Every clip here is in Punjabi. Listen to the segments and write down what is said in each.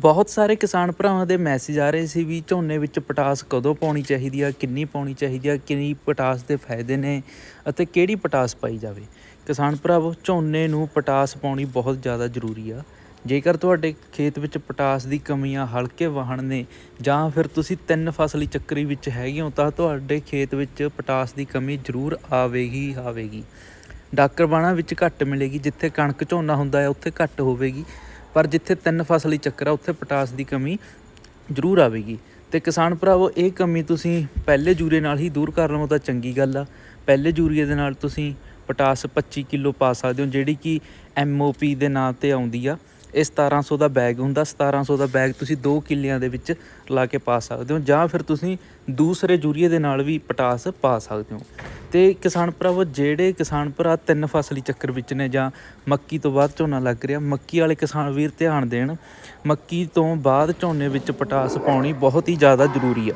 ਬਹੁਤ ਸਾਰੇ ਕਿਸਾਨ ਭਰਾਵਾਂ ਦੇ ਮੈਸੇਜ ਆ ਰਹੇ ਸੀ ਵੀ ਝੋਨੇ ਵਿੱਚ ਪਟਾਸ ਕਦੋਂ ਪਾਉਣੀ ਚਾਹੀਦੀ ਆ, ਕਿੰਨੀ ਪਾਉਣੀ ਚਾਹੀਦੀ ਆ, ਕਿੰਨੀ ਪਟਾਸ ਦੇ ਫਾਇਦੇ ਨੇ ਅਤੇ ਕਿਹੜੀ ਪਟਾਸ ਪਾਈ ਜਾਵੇ। ਕਿਸਾਨ ਭਰਾਵੋ, ਝੋਨੇ ਨੂੰ ਪਟਾਸ ਪਾਉਣੀ ਬਹੁਤ ਜ਼ਿਆਦਾ ਜ਼ਰੂਰੀ ਆ। ਜੇਕਰ ਤੁਹਾਡੇ ਖੇਤ ਵਿੱਚ ਪਟਾਸ ਦੀ ਕਮੀਆਂ ਹਲਕੇ ਵਾਹਣ ਨੇ ਜਾਂ ਫਿਰ ਤੁਸੀਂ ਤਿੰਨ ਫਸਲੀ ਚੱਕਰੀ ਵਿੱਚ ਹੈਗੇ ਹੋ, ਤਾਂ ਤੁਹਾਡੇ ਖੇਤ ਵਿੱਚ ਪਟਾਸ ਦੀ ਕਮੀ ਜ਼ਰੂਰ ਆਵੇਗੀ ਆਵੇਗੀ। ਡਾਕਰ ਬਾਣਾ ਵਿੱਚ ਘੱਟ ਮਿਲੇਗੀ, ਜਿੱਥੇ ਕਣਕ ਝੋਨਾ ਹੁੰਦਾ ਹੈ, ਉੱਥੇ ਘੱਟ ਹੋਵੇਗੀ। ਪਰ ਜਿੱਥੇ ਤਿੰਨ ਫਸਲੀ ਚੱਕਰ ਆ, ਉੱਥੇ ਪਟਾਸ ਦੀ ਕਮੀ ਜ਼ਰੂਰ ਆਵੇਗੀ। ਤੇ ਕਿਸਾਨ ਭਰਾਵੋ, ਇਹ ਕਮੀ ਤੁਸੀਂ ਪਹਿਲੇ ਜੂਰੇ ਨਾਲ ਹੀ ਦੂਰ ਕਰ ਲਵੋ ਤਾਂ ਚੰਗੀ ਗੱਲ ਆ। ਪਹਿਲੇ ਜੂਰੀਏ ਦੇ ਨਾਲ ਤੁਸੀਂ ਪਟਾਸ 25 ਕਿਲੋ ਪਾ ਸਕਦੇ ਹੋ, ਜਿਹੜੀ ਕਿ ਐਮਓਪੀ ਦੇ ਨਾਂ ਤੇ ਆਉਂਦੀ ਆ। ਇਹ 1700 ਦਾ ਬੈਗ ਹੁੰਦਾ 1700 ਦਾ ਬੈਗ ਤੁਸੀਂ 2 ਕਿੱਲਿਆਂ ਦੇ ਵਿੱਚ ਲਾ ਕੇ ਪਾ ਸਕਦੇ ਹੋ, ਜਾਂ ਫਿਰ ਤੁਸੀਂ ਦੂਸਰੇ ਜੂਰੀਏ ਦੇ ਨਾਲ ਵੀ ਪਟਾਸ ਪਾ ਸਕਦੇ ਹੋ। ਤੇ ਕਿਸਾਨ ਭਰਾਵੋ, ਜਿਹੜੇ ਕਿਸਾਨ ਭਰਾ ਤਿੰਨ ਫਸਲੀ ਚੱਕਰ ਵਿੱਚ ਨੇ ਜਾਂ ਮੱਕੀ ਤੋਂ ਬਾਅਦ ਝੋਨਾ ਲੱਗ ਰਿਹਾ, ਮੱਕੀ ਵਾਲੇ ਕਿਸਾਨ ਵੀਰ ਧਿਆਨ ਦੇਣ, ਮੱਕੀ ਤੋਂ ਬਾਅਦ ਝੋਨੇ ਵਿੱਚ ਪਟਾਸ ਪਾਉਣੀ ਬਹੁਤ ਹੀ ਜ਼ਿਆਦਾ ਜ਼ਰੂਰੀ ਆ।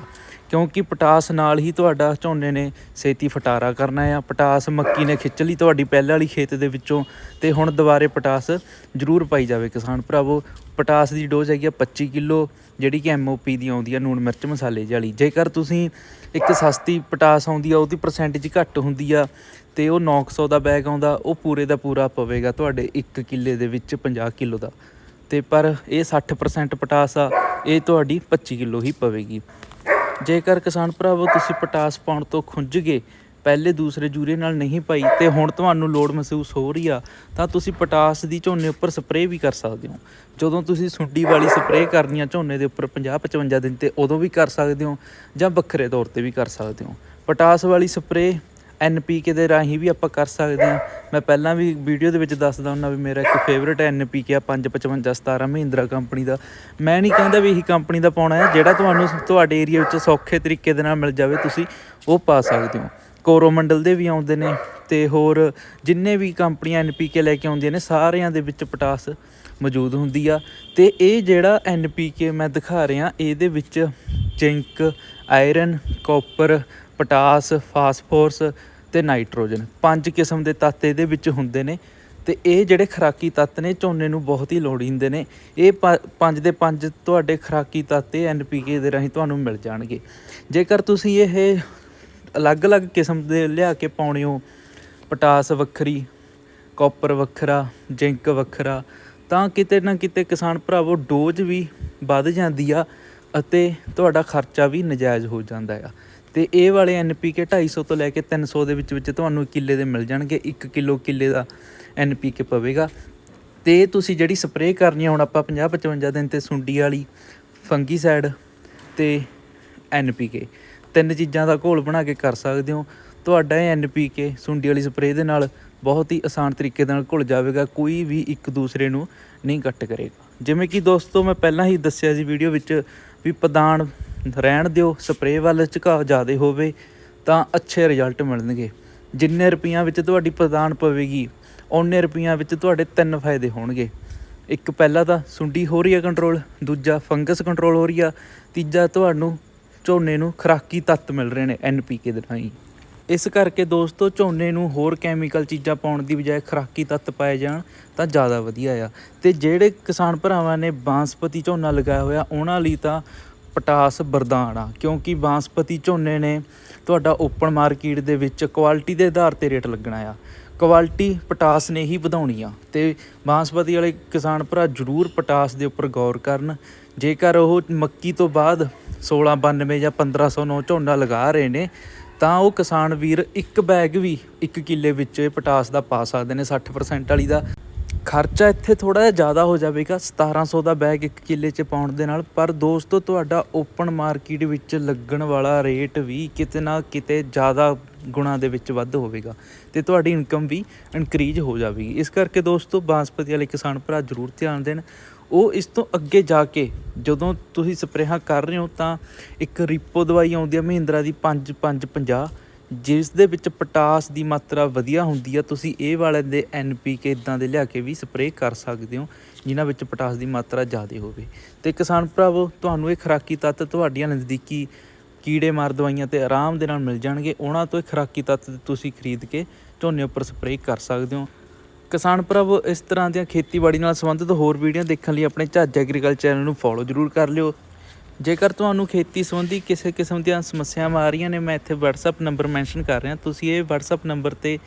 ਕਿਉਂਕਿ ਪਟਾਸ ਨਾਲ ਹੀ ਤੁਹਾਡਾ ਝੋਨੇ ਨੇ ਛੇਤੀ ਫਟਾਰਾ ਕਰਨਾ ਆ। ਪਟਾਸ ਮੱਕੀ ਨੇ ਖਿੱਚ ਲਈ ਤੁਹਾਡੀ ਪਹਿਲਾਂ ਵਾਲੀ ਖੇਤ ਦੇ ਵਿੱਚੋਂ ਤੇ ਹੁਣ ਦੁਬਾਰੇ ਪਟਾਸ ਜ਼ਰੂਰ ਪਾਈ ਜਾਵੇ ਕਿਸਾਨ ਭਰਾਵੋ। ਪਟਾਸ ਦੀ ਡੋਜ਼ ਹੈਗੀ ਆ 25 ਕਿਲੋ, ਜਿਹੜੀ ਕਿ ਐਮਓਪੀ ਦੀ ਆਉਂਦੀ ਆ ਨੂਣ ਮਿਰਚ ਮਸਾਲੇ ਜਿਹੀ ਵਾਲੀ। ਜੇਕਰ ਤੁਸੀਂ ਇੱਕ ਸਸਤੀ ਪਟਾਸ ਆਉਂਦੀ ਆ, ਉਹਦੀ ਪਰਸੈਂਟੇਜ ਘੱਟ ਹੁੰਦੀ ਆ ਤੇ ਉਹ 900 ਦਾ ਬੈਗ ਆਉਂਦਾ, ਉਹ ਪੂਰੇ ਦਾ ਪੂਰਾ ਪਵੇਗਾ ਤੁਹਾਡੇ 1 ਕਿੱਲੇ ਦੇ ਵਿੱਚ 50 ਕਿਲੋ ਦਾ। ਤੇ ਪਰ ਇਹ 60% ਪਟਾਸ ਆ, ਇਹ ਤੁਹਾਡੀ 25 ਕਿਲੋ ਹੀ ਪਵੇਗੀ। ਜੇਕਰ ਕਿਸਾਨ ਭਰਾਵੋ, ਤੁਸੀਂ ਪਟਾਸ ਪਾਉਣ ਤੋਂ ਖੁੰਝ ਗਏ, ਪਹਿਲੇ ਦੂਸਰੇ ਜੂਰੇ ਨਾਲ ਨਹੀਂ ਪਾਈ ਤੇ ਹੁਣ ਤੁਹਾਨੂੰ ਲੋੜ ਮਹਿਸੂਸ ਹੋ ਰਹੀ ਆ, ਤਾਂ ਤੁਸੀਂ ਪਟਾਸ ਦੀ ਝੋਨੇ ਉੱਪਰ ਸਪਰੇਅ ਵੀ ਕਰ ਸਕਦੇ ਹੋ। ਜਦੋਂ ਤੁਸੀਂ ਸੁੰਡੀ ਵਾਲੀ ਸਪਰੇਅ ਕਰਨੀ ਆ ਝੋਨੇ ਦੇ ਉੱਪਰ 50 55 ਦਿਨ ਤੇ ਉਦੋਂ ਵੀ ਕਰ ਸਕਦੇ ਹੋ ਜਾਂ ਵੱਖਰੇ ਤੌਰ ਤੇ ਵੀ ਕਰ ਸਕਦੇ ਹੋ। ਪਟਾਸ ਵਾਲੀ ਸਪਰੇਅ ਐਨਪੀਕੇ ਦੇ ਰਾਹੀਂ ਵੀ ਆਪਾਂ ਕਰ ਸਕਦੇ ਹਾਂ। ਮੈਂ ਪਹਿਲਾਂ ਵੀ ਵੀਡੀਓ ਦੇ ਵਿੱਚ ਦੱਸਦਾ ਹੁੰਦਾ ਵੀ ਮੇਰਾ ਇੱਕ ਫੇਵਰਿਟ ਐਨਪੀਕੇ ਆ 555 17 ਮਹਿੰਦਰਾ ਕੰਪਨੀ ਦਾ। ਮੈਂ ਨਹੀਂ ਕਹਿੰਦਾ ਵੀ ਇਹੀ ਕੰਪਨੀ ਦਾ ਪਾਉਣਾ ਹੈ, ਜਿਹੜਾ ਤੁਹਾਨੂੰ ਤੁਹਾਡੇ ਏਰੀਆ ਵਿੱਚ ਸੌਖੇ ਤਰੀਕੇ ਦੇ ਨਾਲ ਮਿਲ ਜਾਵੇ, ਤੁਸੀਂ ਉਹ ਪਾ ਸਕਦੇ ਹੋ। ਕੋਰੋਮੰਡਲ ਦੇ ਵੀ ਆਉਂਦੇ ਨੇ ਤੇ ਹੋਰ ਜਿੰਨੇ ਵੀ ਕੰਪਨੀਆਂ ਐਨਪੀਕੇ ਲੈ ਕੇ ਆਉਂਦੀਆਂ ਨੇ, ਸਾਰਿਆਂ ਦੇ ਵਿੱਚ ਪਟਾਸ ਮੌਜੂਦ ਹੁੰਦੀ ਆ। ਤੇ ਇਹ ਜਿਹੜਾ ਐਨਪੀਕੇ ਮੈਂ ਦਿਖਾ ਰਿਹਾ, ਇਹਦੇ ਵਿੱਚ zinc, iron, copper, potash, phosphorus ਤੇ ਨਾਈਟ੍ਰੋਜਨ। ਪੰਜ ਕਿਸਮ ਦੇ ਤੱਤ ਇਹਦੇ ਵਿੱਚ ਹੁੰਦੇ ਨੇ ਤੇ ਇਹ ਜਿਹੜੇ ਖਰਾਕੀ ਤੱਤ ਨੇ, ਝੋਨੇ ਨੂੰ ਬਹੁਤ ਹੀ ਲੋੜੀਂਦੇ ਨੇ। ਇਹ ਪ- ਪੰਜ ਦੇ ਪੰਜ ਤੁਹਾਡੇ ਖਰਾਕੀ ਤੱਤ ਇਹ ਐਨਪੀਕੇ ਦੇ ਰਾਹੀਂ ਤੁਹਾਨੂੰ ਮਿਲ ਜਾਣਗੇ। ਜੇਕਰ ਤੁਸੀਂ ਇਹ ਅਲੱਗ-ਅਲੱਗ ਕਿਸਮ ਦੇ ਲਿਆ ਕੇ ਪਾਉਣੇ ਹੋ, ਪੋਟਾਸ ਵੱਖਰੀ, ਕਾਪਰ ਵੱਖਰਾ, ਜ਼ਿੰਕ ਵੱਖਰਾ, ਤਾਂ ਕਿਤੇ ਨਾ ਕਿਤੇ ਕਿਸਾਨ ਭਰਾਵੋ ਡੋਜ਼ ਵੀ ਵੱਧ ਜਾਂਦੀ ਆ ਅਤੇ ਤੁਹਾਡਾ ਖਰਚਾ ਵੀ ਨਜਾਇਜ਼ ਹੋ ਜਾਂਦਾ ਆ। ਤੇ ਇਹ ਵਾਲੇ ਐਨਪੀਕੇ 250 ਤੋਂ ਲੈ ਕੇ 300 ਦੇ ਵਿੱਚ ਵਿੱਚ ਤੁਹਾਨੂੰ ਕਿੱਲੇ ਦੇ ਮਿਲ ਜਾਣਗੇ 1 ਕਿਲੋ ਕਿੱਲੇ ਦਾ ਐਨਪੀਕੇ ਪਵੇਗਾ। ਤੇ ਤੁਸੀਂ ਜਿਹੜੀ ਸਪਰੇਅ ਕਰਨੀ ਆ, ਹੁਣ ਆਪਾਂ 50 55 ਦਿਨ ਤੇ ਸੁੰਡੀ ਵਾਲੀ ਫੰਗੀਸਾਈਡ ਤੇ ਐਨਪੀਕੇ, ਤਿੰਨ ਚੀਜ਼ਾਂ ਦਾ ਘੋਲ ਬਣਾ ਕੇ ਕਰ ਸਕਦੇ ਹੋ। ਤੁਹਾਡਾ ਇਹ ਐਨਪੀਕੇ ਸੁੰਡੀ ਵਾਲੀ ਸਪਰੇਅ ਦੇ ਨਾਲ ਬਹੁਤ ਹੀ ਆਸਾਨ ਤਰੀਕੇ ਨਾਲ ਘੁਲ ਜਾਵੇਗਾ, ਕੋਈ ਵੀ ਇੱਕ ਦੂਸਰੇ ਨੂੰ ਨਹੀਂ ਕੱਟ ਕਰੇਗਾ। ਜਿਵੇਂ ਕਿ ਦੋਸਤੋ, ਮੈਂ ਪਹਿਲਾਂ ਹੀ ਦੱਸਿਆ ਸੀ ਵੀਡੀਓ ਵਿੱਚ ਵੀ ਪ੍ਰਦਾਨ ਰਹਿਣ ਦਿਓ ਸਪਰੇਅ ਵੱਲ ਝੁਕਾਅ ਜ਼ਿਆਦਾ ਹੋਵੇ ਤਾਂ ਅੱਛੇ ਰਿਜ਼ਲਟ ਮਿਲਣਗੇ। ਜਿੰਨੇ ਰੁਪਈਆਂ ਵਿੱਚ ਤੁਹਾਡੀ ਪ੍ਰਦਾਨ ਪਵੇਗੀ, ਓਨੇ ਰੁਪਈਆਂ ਵਿੱਚ ਤੁਹਾਡੇ ਤਿੰਨ ਫਾਇਦੇ ਹੋਣਗੇ। ਇੱਕ ਪਹਿਲਾ ਤਾਂ ਸੁੰਡੀ ਹੋ ਰਹੀ ਹੈ ਕੰਟਰੋਲ ਦੂਜਾ ਫੰਗਸ ਕੰਟਰੋਲ ਹੋ ਰਹੀ ਆ, ਤੀਜਾ ਤੁਹਾਨੂੰ ਝੋਨੇ ਨੂੰ ਖੁਰਾਕੀ ਤੱਤ ਮਿਲ ਰਹੇ ਨੇ ਐਨਪੀਕੇ ਦੇ ਰਾਹੀਂ। ਇਸ ਕਰਕੇ ਦੋਸਤੋ, ਝੋਨੇ ਨੂੰ ਹੋਰ ਕੈਮੀਕਲ ਚੀਜ਼ਾਂ ਪਾਉਣ ਦੀ ਬਜਾਏ ਖੁਰਾਕੀ ਤੱਤ ਪਾਏ ਜਾਣ ਤਾਂ ਜ਼ਿਆਦਾ ਵਧੀਆ ਆ। ਤੇ ਜਿਹੜੇ ਕਿਸਾਨ ਭਰਾਵਾਂ ਨੇ ਬਾਂਸਪਤੀ ਝੋਨਾ ਲਗਾਇਆ ਹੋਇਆ, ਉਹਨਾਂ ਲਈ ਤਾਂ ਪਟਾਸ ਵਰਦਾਨ ਆ, ਕਿਉਂਕਿ ਬਾਂਸਪਤੀ ਝੋਨੇ ਨੇ ਤੁਹਾਡਾ ਓਪਨ ਮਾਰਕੀਟ ਦੇ ਵਿੱਚ ਕੁਆਲਿਟੀ ਦੇ ਆਧਾਰ ਤੇ ਰੇਟ ਲੱਗਣਾ ਆ। ਕੁਆਲਿਟੀ ਪਟਾਸ ਨੇ ਹੀ ਵਧਾਉਣੀ ਆ ਤੇ ਬਾਂਸਪਤੀ ਵਾਲੇ ਕਿਸਾਨ ਭਰਾ ਜ਼ਰੂਰ ਪਟਾਸ ਦੇ ਉੱਪਰ ਗੌਰ ਕਰਨ। ਜੇਕਰ ਉਹ ਮੱਕੀ ਤੋਂ ਬਾਅਦ 1692 ਜਾਂ 1509 ਝੋਨਾ ਲਗਾ ਰਹੇ ਨੇ, ਤਾਂ ਉਹ ਕਿਸਾਨ ਵੀਰ ਇੱਕ ਬੈਗ ਵੀ ਇੱਕ ਕਿੱਲੇ ਵਿੱਚ ਪਟਾਸ ਦਾ ਪਾ ਸਕਦੇ ਨੇ 60% ਵਾਲੀ ਦਾ। ਖਰਚਾ ਇੱਥੇ ਥੋੜਾ ਜਿਹਾ ਜ਼ਿਆਦਾ ਹੋ ਜਾਵੇਗਾ 1700 ਦਾ ਬੈਗ ਇੱਕ ਕਿੱਲੇ 'ਚ ਪਾਉਣ ਦੇ ਨਾਲ। ਪਰ ਦੋਸਤੋ, ਤੁਹਾਡਾ ਓਪਨ ਮਾਰਕੀਟ ਵਿੱਚ ਲੱਗਣ ਵਾਲਾ ਰੇਟ ਵੀ ਕਿਤੇ ਨਾ ਕਿਤੇ ਜ਼ਿਆਦਾ ਗੁਣਾ ਦੇ ਵਿੱਚ ਵੱਧ ਹੋਵੇਗਾ ਤੇ ਤੁਹਾਡੀ ਇਨਕਮ ਵੀ ਇਨਕਰੀਜ਼ ਹੋ ਜਾਵੇਗੀ। ਇਸ ਕਰਕੇ ਦੋਸਤੋ, ਬਾਂਸਪਤੀ ਵਾਲੇ ਕਿਸਾਨ ਭਰਾ ਜ਼ਰੂਰ ਧਿਆਨ ਦੇਣ। ਉਹ ਇਸ ਤੋਂ ਅੱਗੇ ਜਾ ਕੇ ਜਦੋਂ ਤੁਸੀਂ ਸਪਰੇਹਾਂ ਕਰ ਰਹੇ ਹੋ ਤਾਂ ਇੱਕ ਰੀਪੋ ਦਵਾਈ ਆਉਂਦੀ ਹੈ ਮਹਿੰਦਰਾ ਦੀ 5550 ਜਿਸ ਦੇ ਵਿੱਚ ਪਟਾਸ ਦੀ ਮਾਤਰਾ ਵਧੀਆ ਹੁੰਦੀ ਆ, ਤੁਸੀਂ ਇਹ ਵਾਲੇ ਦੇ ਐਨਪੀਕੇ ਇਦਾਂ ਦੇ ਲਿਆ ਕੇ ਵੀ ਸਪਰੇਅ ਕਰ ਸਕਦੇ ਹੋ, ਜਿਨ੍ਹਾਂ ਵਿੱਚ ਪਟਾਸ ਦੀ ਮਾਤਰਾ ਜ਼ਿਆਦਾ ਹੋਵੇ। ਤੇ ਕਿਸਾਨ ਭਰਾਵੋ, ਤੁਹਾਨੂੰ ਇਹ ਖੁਰਾਕੀ ਤੱਤ ਤੁਹਾਡੀਆਂ ਨਜ਼ਦੀਕੀ ਕੀੜੇ ਮਾਰ ਦਵਾਈਆਂ ਤੇ ਆਰਾਮ ਦੇ ਨਾਲ ਮਿਲ ਜਾਣਗੇ। ਉਹਨਾਂ ਤੋਂ ਇਹ ਖੁਰਾਕੀ ਤੱਤ ਤੁਸੀਂ ਖਰੀਦ ਕੇ ਝੋਨੇ ਉੱਪਰ ਸਪਰੇਅ ਕਰ ਸਕਦੇ ਹੋ। ਕਿਸਾਨ ਭਰਾਵੋ, ਇਸ ਤਰ੍ਹਾਂ ਦੀਆਂ ਖੇਤੀਬਾੜੀ ਨਾਲ ਸੰਬੰਧਿਤ ਹੋਰ ਵੀਡੀਓ ਦੇਖਣ ਲਈ ਆਪਣੇ ਝੱਜ ਐਗਰੀਕਲਚਰ ਚੈਨਲ ਨੂੰ ਫੋਲੋ ਜ਼ਰੂਰ ਕਰ ਲਿਓ। ਜੇਕਰ ਤੁਹਾਨੂੰ ਖੇਤੀ ਸੰਬੰਧੀ ਕਿਸੇ ਕਿਸਮ ਦੀਆਂ ਸਮੱਸਿਆਵਾਂ ਆ ਰਹੀਆਂ ਨੇ, ਮੈਂ ਇੱਥੇ WhatsApp ਨੰਬਰ ਮੈਂਸ਼ਨ ਕਰ ਰਿਹਾ। ਤੁਸੀਂ ਇਹ WhatsApp ਨੰਬਰ ਤੇ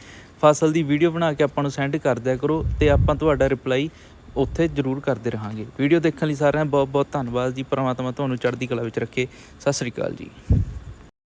ਫਸਲ ਦੀ ਵੀਡੀਓ ਬਣਾ ਕੇ ਆਪਾਂ ਨੂੰ ਸੈਂਡ ਕਰ ਦਿਆ ਕਰੋ ਤੇ ਆਪਾਂ ਤੁਹਾਡਾ ਰਿਪਲਾਈ ਉੱਥੇ ਜ਼ਰੂਰ ਕਰਦੇ ਰਹਾਂਗੇ। ਵੀਡੀਓ ਦੇਖਣ ਲਈ ਸਾਰਿਆਂ ਦਾ ਬਹੁਤ ਬਹੁਤ ਧੰਨਵਾਦ ਜੀ। ਪਰਮਾਤਮਾ ਤੁਹਾਨੂੰ ਚੜ੍ਹਦੀ ਕਲਾ ਵਿੱਚ ਰੱਖੇ। ਸਤਿ ਸ੍ਰੀ ਅਕਾਲ ਜੀ।